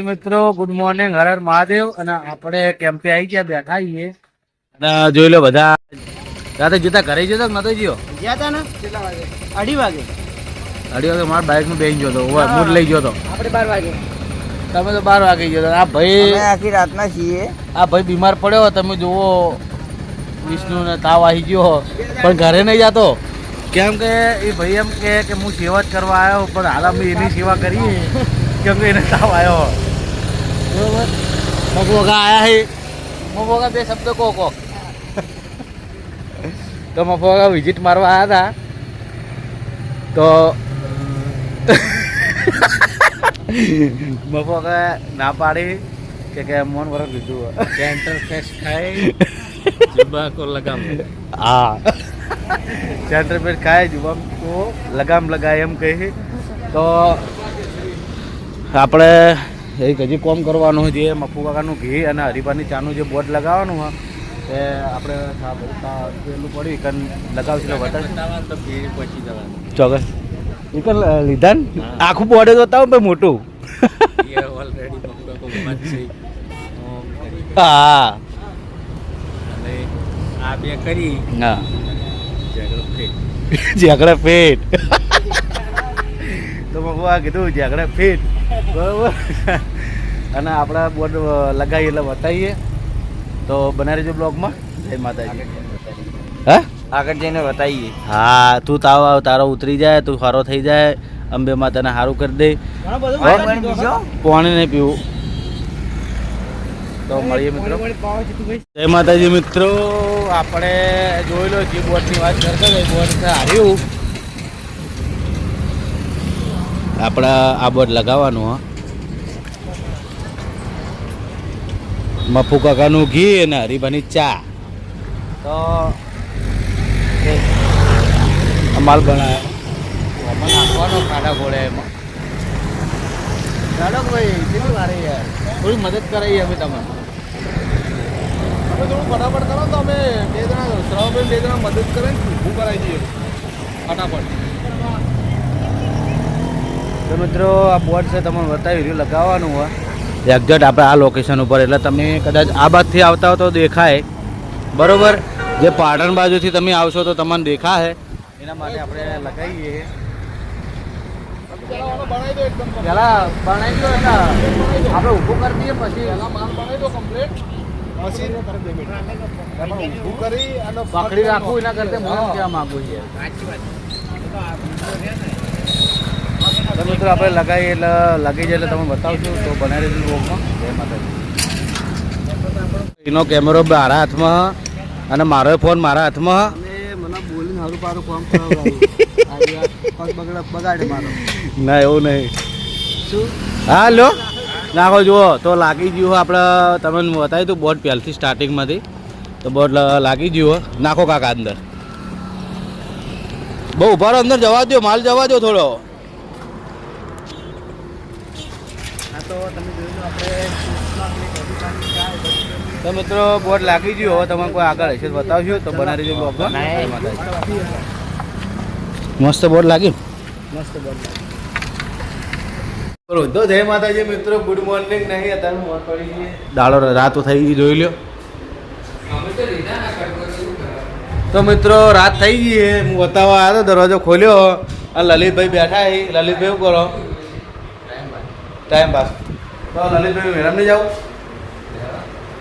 મિત્રો good morning Har Har Mahadev. અને આપણે કેમ્પે આવી ગયા બેઠા છીએ. અને જોઈ લો બધા. રાતે જતા ઘરે જતો કે નતો ગયો? ગયા તા ને? કેટલા વાગે? અઢી વાગે. અઢી વાગે મારા બાઇકનું બેસી ગયો હતો મૂડ લઈ ગયો હતો આપણે બાર વાગે. તમે તો બાર વાગે ગયો આ ભાઈ આખી રાતના છીએ. આ ભાઈ બીમાર પડ્યો તમે જુઓ. વિષ્ણુ ને તાવ આવી ગયો. પણ ઘરે નહીં જતો. કેમ કે એ ભાઈ એમ કે કે હું સેવા જ કરવા આવ્યો પણ હાલ અમે એની સેવા કરીએ. કેમ કે એને તાવ આવ્યો. બરોબર? મગવગા આયા હે. મગવગા બે શબ્દ કહો કહો. તો મગવગા વિઝિટ મારવા આવ્યા હતા તો મફોકા ના પાડી કે કે મોન વરસ લીધું સેન્ટર ફેસ ખાય. જુબા કો લગામ. હા. સેન્ટર પર ખાય જુબામ કો લગામ લગાય એમ કહી તો આપણે એક હજી કોમ કરવાનું છે મફુ કાકાનું ઘી અને હરિભાની ચાનું જે બોર્ડ લગાવવાનું હોય એ આપણે પેલું પડ્યું લગાવશું તો વધારે ચોક્કસ. એ કન લીધા ને? આખું બોર્ડ તો બતાવો ભાઈ મોટું? હા. આ બે કરી. હા. ઝઘડા ફેટ. તો મગવા કીધું ઝઘડા પેટ બરોબર. અને આપણા બોર્ડ લગાવીએ એટલે બતાવીએ. તો બનાવી રહેજો બ્લોગમાં. જય માતાજી. હા? આગળ જઈને બતાવીએ. હા તું તાવ તારો ઉતરી જાય તું સારો થઈ જાય. અંબે માતાને સારું કરી દે. પાણી નહીં પીવું? તો મળીએ મિત્રો. જય માતાજી મિત્રો. આપણે જોઈ લો જે બોર્ડની વાત કરતા બોર્ડ હાર્યું. આપણે આ બોર્ડ લગાવવાનું, હા. મફુ કાકાનું ઘી અને હરીભાની ચા. તો માલ બનાવ્યો આમાં નાખવાનો ખાડા ગોળે એમાં. ચાલો ભાઈ, કેટલી વારે યાર? થોડી મદદ કરાવી અમે તમને. તમે થોડું ફટાફટ કરો તો અમે બે જણા, શ્રવણભાઈ બે જણા મદદ કરે ને ઊભું કરાવી દઈએ. ફટાફટ. તો મિત્રો આ બોર્ડ છે તમને બતાવી રહ્યું લગાવવાનું હોય. એક્ઝેક્ટ આપણે આ લોકેશન ઉપર એટલે તમે કદાચ આ બાજુથી આવતા હો તો દેખાય. બરોબર? જે પાટણ બાજુથી તમે આવશો તો તમને દેખાય એના માટે આપણે લગાવીએ. પેલા બનાવી દો એકદમ પેલા બનાવી દો એટલે આપણે ઊભું કરી દઈએ પછી. માલ બનાવી દો કમ્પ્લીટ પછી ઊભું કરી અને પકડી રાખવું એના કરતા કહેવા માંગુ છું. તો મિત્રો આપણે લગાવીએ એટલે લાગી જાય એટલે તમે બતાવશો. તો બનાવી દેજો બ્લોગમાં જય માતાજી. એનો કેમેરો મારા હાથમાં અને મારો ફોન મારા હાથમાં. ના એવું નહીં. શું? હા લો નાખો જુઓ. તો લાગી ગયું આપણે તમને બતાવ્યું હતું બોર્ડ પહેલથી સ્ટાર્ટિંગમાંથી તો બોટ લાગી ગયું નાખો કાકા અંદર. બહુ ઉભારો અંદર જવા દો માલ જવા દો થોડો આ તો મિત્રો બોર્ડ લાગી ગયું હવે તમે કોઈ આગળ હશે તો બતાવશો તો બનાવી દેજો બ્લોગમાં મસ્ત બોર્ડ લાગ્યું? મસ્ત બોલ તો જય માતાજી મિત્રો ગુડ મોર્નિંગ. નહીં અત્યારે દાડો રાત થઈ ગઈ જોઈ લ્યો. તો મિત્રો રાત થઈ ગઈ હું બતાવવા આવ્યો દરવાજો ખોલ્યો. અને લલિતભાઈ બેઠા લલિતભાઈ શું કરો? ટાઈમ પાસ તો લલિતભાઈ મેડમ નહીં જાવ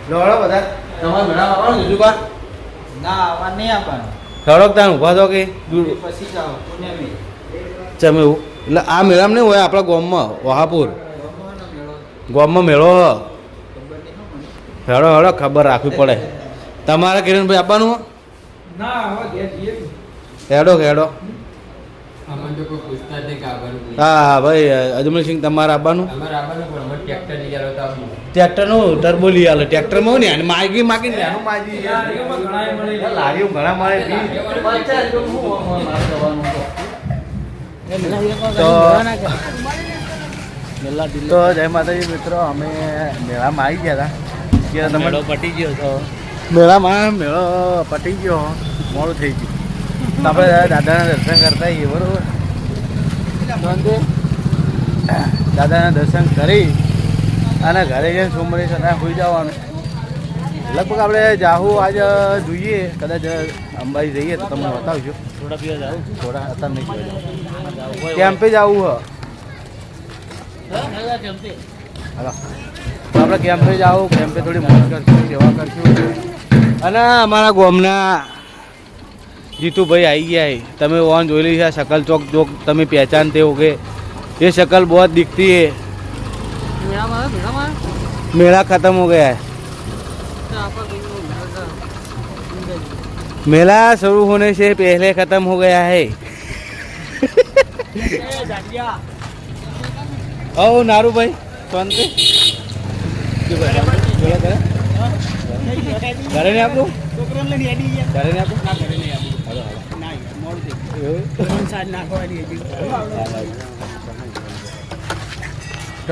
દોડો બધા. તમારે મેડમ આવવાનું જુજુબા ના આવા નહીં આપવાનું ત્યાં ઊભા તો કે? પછી જાઓ પુણ્યમી. ચમ એવું એટલે આ મેળામ નહીં હોય આપણા ગામમાં વહાપુર. ગામમાં મેળો હ. હેડો હેડો ખબર રાખવી પડે. તમારે કિરણભાઈ આપવાનું? હેડો હેડો. હા ભાઈ અજમલસિંહ તમારે આવું. ટ્રેક્ટરનું ટર્બો લઈ આલો ટ્રેક્ટરમાં હોય ને અને માગી માગી ને એનું માગી લારીઓ ઘણા મળે તો તો જય માતાજી મિત્રો અમે મેળામાં આવી ગયા હતા. કે તમે પટી ગયો તો. મેળામાં મેળો પટી ગયો મોડું થઈ ગયું. આપણે દાદાના દર્શન કરતા આવીએ બરોબર? દાદાના દર્શન કરી અને ઘરે જઈને સોમવારે સદા હોઈ જવાનું. લગભગ આપણે જાહુ આજે જોઈએ કદાચ અંબાજી જઈએ તો તમને બતાવજો. થોડા પીવા જાવ થોડા અત્યારે નહીં કેમ્પે જ આવવું હા આપણે કેમ્પે. જ આવું કેમ્પે થોડી મદદ કરશું સેવા કરશું. અને અમારા ગામના જીતુભાઈ આવી ગયા है તમે वहाँ જોઈ ली है शकल चौक जो તમે पहचानते होगे ये शकल बहुत दिखती है મેળામાં આવે, મેળામાં આવે? मेला खत्म हो गया है તો આપણે કહીએ, મેળા તો मेला शुरू होने से पहले खत्म हो गया है ओ नारू भाई शांति ઘરે ને આપણું ઘરે ને તો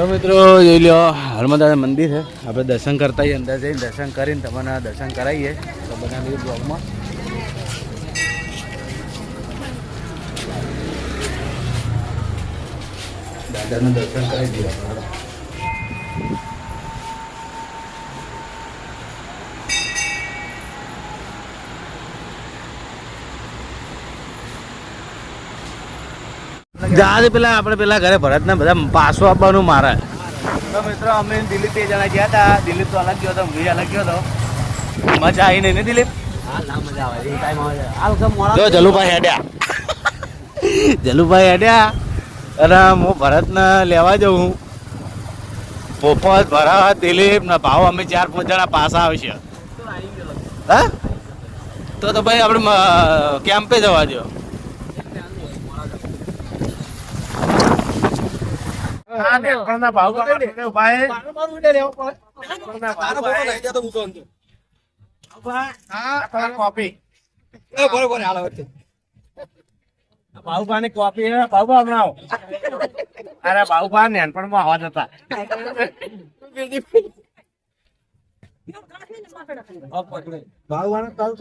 મિત્રો, જોઈ લો હનુમાન મંદિર છે. આપણે દર્શન કરતા અંદર જઈને દર્શન કરીને તમને દર્શન કરાવીએ. તો બનાવી બ્લોગમાં દાદાનું દર્શન કરાવી દઈએ જહાજ પેલા આપણે પેલા ઘરે ભરતને બધા પાછો આપવાનું મારે. તો મિત્રો અમે દિલીપ બે જણા ગયા હતા. દિલીપ તો અલગ ગયો હતો હું અલગ ગયો હતો. મજા આવી નહીં ને દિલીપ? જો જલુભાઈ હેડ્યા. જલુભાઈ હેડ્યા. અને હું ભરતને લેવા જાઉં. પોપત ભરત દિલીપ ને ભાવ અમે ચાર પાંચ જણા પાછા આવશે. હા? તો તો ભાઈ આપણે કેમ્પે જવા દો કોપી બનાવો. અરે બાહુબા નાનપણમાં આવા જતા તાલ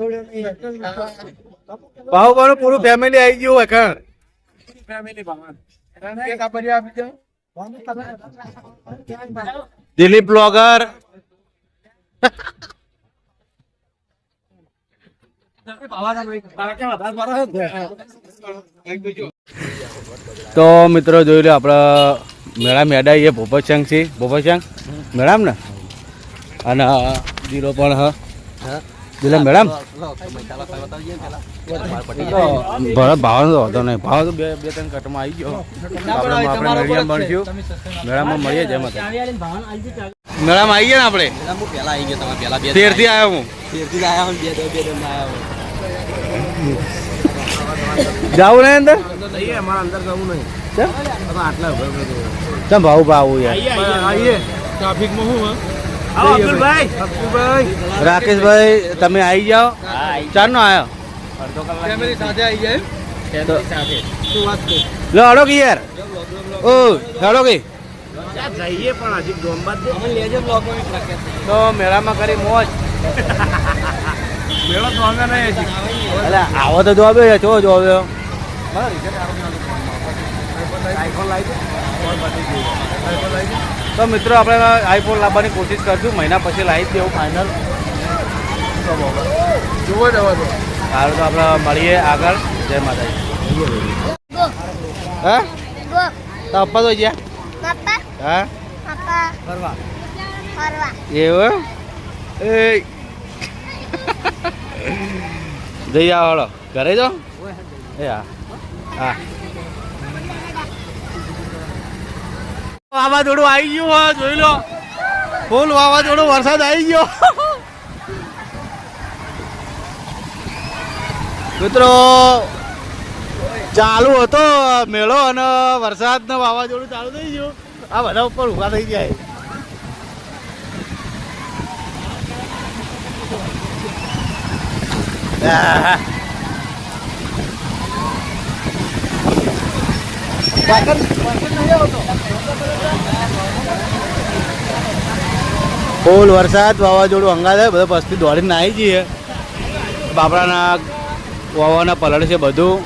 પૂરું ફેમિલી આવી ગયું હોય કણ ફેમિલી બાહુબાન એક આપી પરિવાર બીજો દિલીપ બ્લોગર. તો મિત્રો જોઈ લો આપણા મેળા એ ભોપતસંગ છે. ભોપતસંગ મેળામ ને? અને જીરો પણ હ. દિલા મેડમ ભરત ભાવ તો હતો નહીં ભાવ તો બે બે ત્રણ કટમાં આવી ગયો આપણે મેળામાં મળશું મેળામાં મળીએ જેમ મેળામાં આવી ગયા ને આપણે પહેલા આવી ગયા તમે પહેલા તેરથી આવ્યો હું તેરથી આવ્યા હું બે બે દમ આવ્યા જાવું ને અંદર અમારા અંદર જવું નહીં ચમ આટલા ભાવ ભાવ યાર આવીએ ટ્રાફિકમાં હું અબ્દુલભાઈ. ભાઈ રાકેશભાઈ તમે આવી જાઓ. ચાર નો આવ્યો ફેમિલી સાથે આવી જાય તો શું વાત લો હડો કે યાર. ઓ હડો કે. જઈએ પણ હજી ગોમબાદ અમે લેજો બ્લોગમાં તો મેળામાં કરી મોજ. મેળો તો અમે નહીં હજી એટલે આવો તો જોવે છો જોવે તો મિત્રો આપણે આઈફોન લાવવાની કોશિશ કરશું. મહિના પછી લાવી દેવું ફાઇનલ જુઓ સારું તો. આપણે મળીએ આગળ. જય માતાજી. હા? તો પપ્પા તો ગયા? હા? ફરવા એવું એ. જઈ આવો ઘરે જો એ હા. હા. વાવાઝોડું આવી ગયું, હો, જોઈ લો. ફૂલ વાવાઝોડું, વરસાદ આવી ગયો. મિત્રો, ચાલુ હતો મેળો અને વરસાદ ને વાવાઝોડું ચાલુ થઈ ગયું. આ બધા ઉપર ઊભા થઈ જાય આહ. ફૂલ વરસાદ, વાવાઝોડું હંગા થાય બધા બસથી દોડીને આવી જઈએ. બાપડાના વાવાના પલળ છે બધું.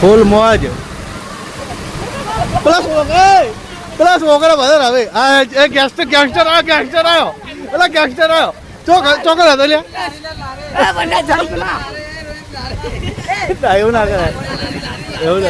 ફૂલ મોજ. પેલા છોકરા પેલા છોકરા બધા હવે આ એ ગેંગસ્ટર ગેંગસ્ટર આવ્યો ગેંગસ્ટર આવ્યો પેલા ગેંગસ્ટર આવ્યો ચોક ચોકર હતો લ્યા? એવું ના કરાય. એવું.